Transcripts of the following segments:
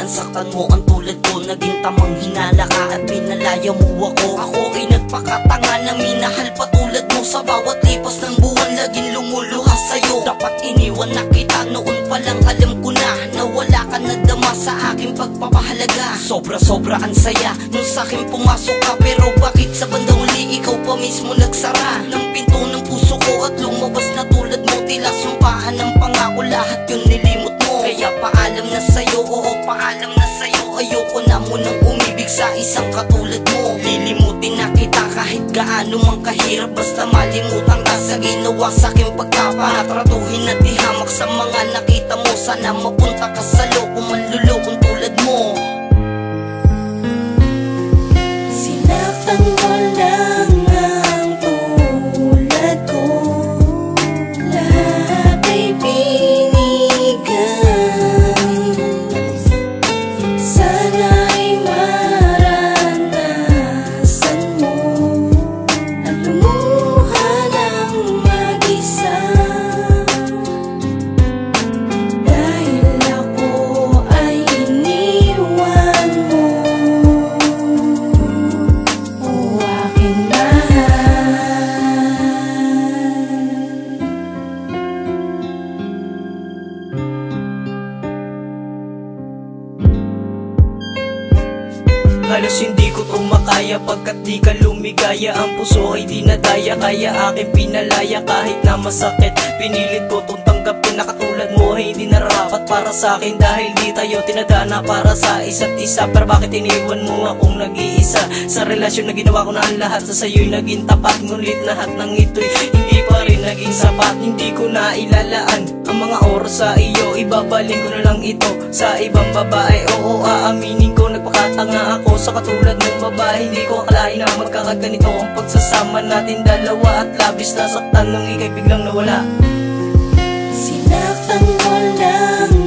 ang saktan mo Ang tulad ko naging tamang hinala ka At pinalaya mo ako. Ako ay nagpakatanga na minahal patulad mo Sa bawat lipas ng buwan laging lumuluha sa'yo. Dapat iniwan na kita noon pa lang alam ko na Na wala ka na dama sa aking pagpapahalaga. Sobra sobra ang saya nung sa akin pumasok ka Pero bakit sa bandang huli ikaw pa mismo nagsara? Ng pinto ng puso ko at lumabas na tulad mo Tila sumpaan ng Ayoko na munang umibig sa isang katulad mo. Lilimutin na kita kahit gaano mang kahirap. Basta malimutan ka sa ginawa sa aking pagkapa Tratuhin at ihamak sa mga nakita mo. Sana mapunta ka sa Halos hindi ko to makaya pagkat di ka lumigaya. Ang puso ay di nadaya kaya aking pinalaya. Kahit na masakit pinilit ko tong tanggapin. Na katulad mo ay hindi narapat para sa akin. Dahil di tayo tinadana para sa isa't isa. Pero bakit iniwan mo akong nag-iisa? Sa relasyon na ginawa ko na ang lahat sa sayo'y naging tapat. Ngunit lahat ng ito'y hindi pa rin naging sapat. Hindi ko na ilalaan ang mga oras sa iyo. Ibabaling ko na lang ito sa ibang babae. Oo aaminin ko nagpakatanga ako sa katulad ng babae. Hindi ko akalain na magkakaganito ang pagsasama natin. Dalawa At labis na saktan nung ikay biglang nawala. Sinaktan mo lang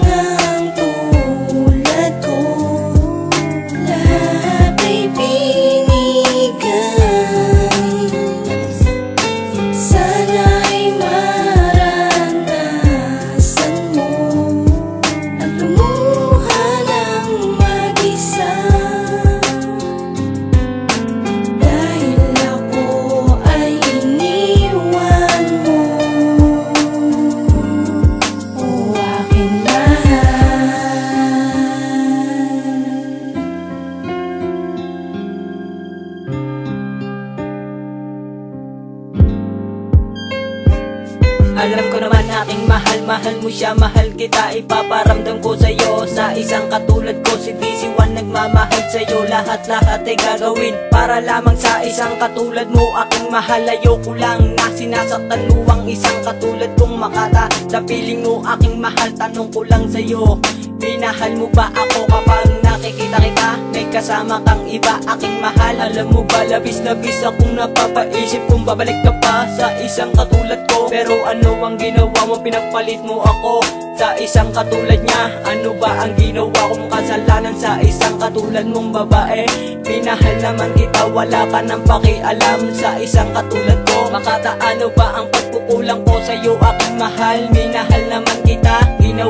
Alam ko naman aking mahal, mahal mo siya, mahal kita. Ipaparamdam ko sa'yo Sa isang katulad ko, si DC1 nagmamahal sa'yo. Lahat-lahat ay gagawin Para lamang sa isang katulad mo. Aking mahal, ayoko lang na sinasaktan mo Ang isang katulad kong makata. Sa piling mo, aking mahal, tanong ko lang sa'yo Minahal mo ba ako kapag nakikita kita? May kasama kang iba, aking mahal. Alam mo ba, labis-labis akong napapaisip Kung babalik ka pa sa isang katulad ko. Pero ano ang ginawa mo, pinagpalit mo ako Sa isang katulad niya. Ano ba ang ginawa kong kasalanan Sa isang katulad mong babae. Minahal naman kita, wala ka nang pakialam Sa isang katulad ko. Makata ano ba ang pagkukulang ko sa'yo aking mahal? Minahal naman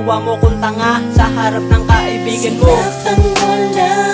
ginawa mo kong tanga Sa harap ng kaibigan mo Sinaktan lang